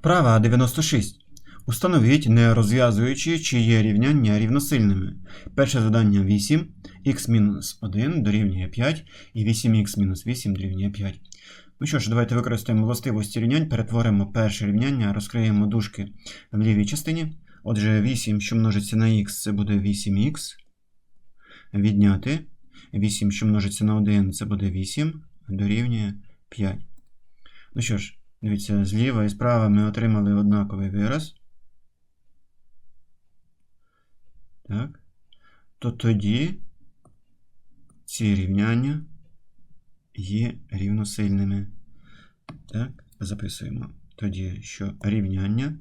Вправа 96. Установіть, не розв'язуючи, чи є рівняння рівносильними. Перше завдання 8, х-1 дорівнює 5 і 8х-8 дорівнює 5. Ну що ж, давайте використаємо властивості рівнянь, перетворимо перше рівняння, розкриємо дужки в лівій частині. Отже, 8, що множиться на х, це буде 8х. Відняти. 8, що множиться на 1, це буде 8, дорівнює 5. Ну що ж, дивіться, зліва і справа ми отримали однаковий вираз. Так. То тоді ці рівняння є рівносильними. Так, записуємо тоді, що рівняння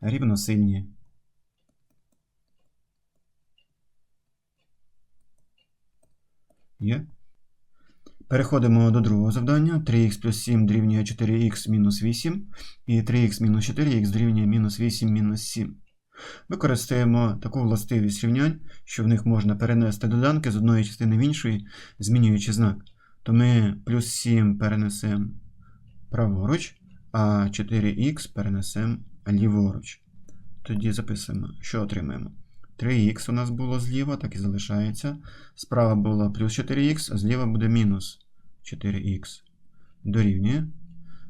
рівносильні. Є. Переходимо до другого завдання. 3х плюс 7 дорівнює 4х мінус 8. І 3х мінус 4х дорівнює мінус 8 мінус 7. Використаємо таку властивість рівнянь, що в них можна перенести доданки з одної частини в іншої, змінюючи знак. То ми плюс 7 перенесемо праворуч, а 4х перенесемо ліворуч. Тоді записуємо, що отримаємо. 3х у нас було зліва, так і залишається. Справа було плюс 4х, а зліва буде мінус 4х. Дорівнює.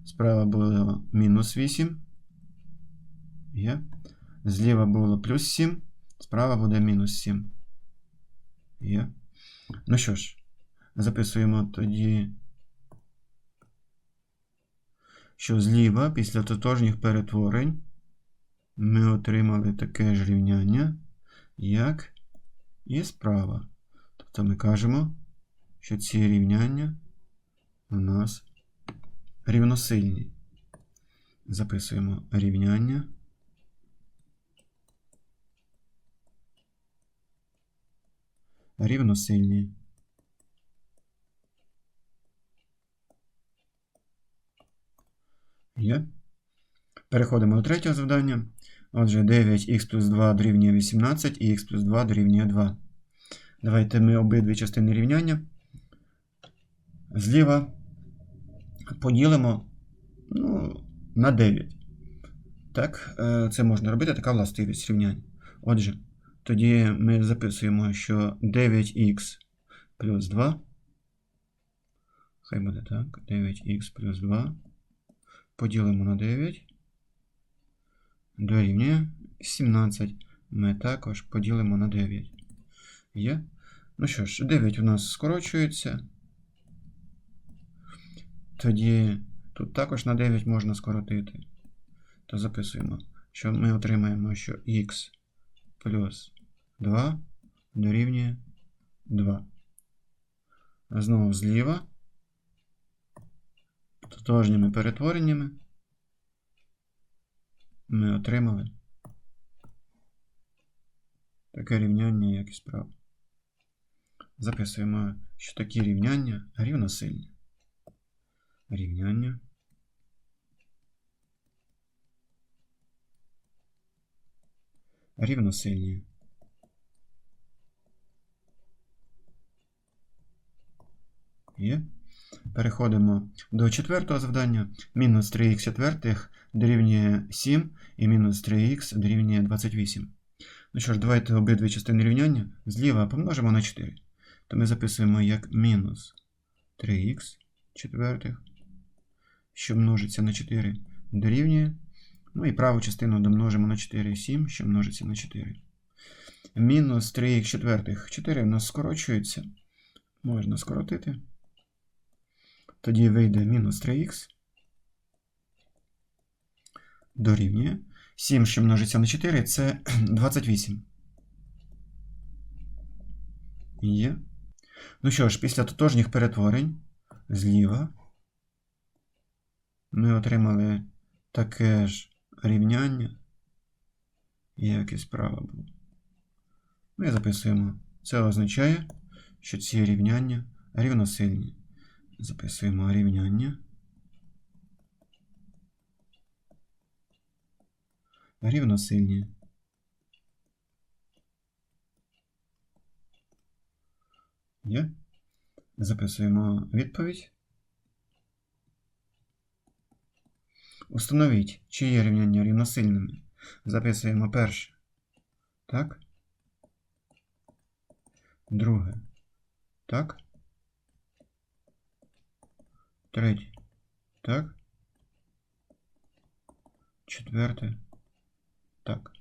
Справа було мінус 8. Є. Зліва було плюс 7, справа буде мінус 7. Є. Ну що ж, записуємо тоді, що зліва після тотожніх перетворень ми отримали таке ж рівняння, як і справа. Тобто ми кажемо, що ці рівняння у нас рівносильні. Записуємо рівняння. Рівносильні. Є. Переходимо до третього завдання. Отже, 9х плюс 2 дорівнює 18 і х плюс 2 дорівнює 2. Давайте ми обидві частини рівняння зліва поділимо ну, на 9. Так, е, це можна робити така властивість рівняння. Отже, тоді ми записуємо, що 9х плюс 2. Хай буде так. 9х плюс 2. Поділимо на 9. Дорівнює 17. Ми також поділимо на 9. Є? Ну що ж, 9 у нас скорочується. Тоді тут також на 9 можна скоротити. То записуємо, що ми отримаємо, що х плюс 2 дорівнює 2. Знову зліва. Тотожніми перетвореннями ми отримали таке рівняння, як і справа. Записуємо, що такі рівняння рівносильні. Рівняння. Рівносильні. Є. Переходимо до четвертого завдання. Мінус 3х четвертих дорівнює 7 і мінус 3х дорівнює 28. Ну що ж, давайте обидві частини рівняння зліва помножимо на 4. То ми записуємо як мінус 3х четвертих, що множиться на 4, дорівнює. Ну і праву частину домножимо на 4, 7, що множиться на 4. Мінус 3х четвертих. 4 в нас скорочується. Можна скоротити. Тоді вийде мінус 3х. Дорівнює. 7, що множиться на 4, це 28. Є. Ну що ж, після тотожніх перетворень зліва ми отримали таке ж рівняння, як і справа було. Ми записуємо. Це означає, що ці рівняння рівносильні. Записуємо рівняння. Рівносильні. Є? Записуємо відповідь. Установіть, чи є рівняння рівносильними. Записуємо перше. Так. Друге. Так. Третє. Так. Четверте. Так.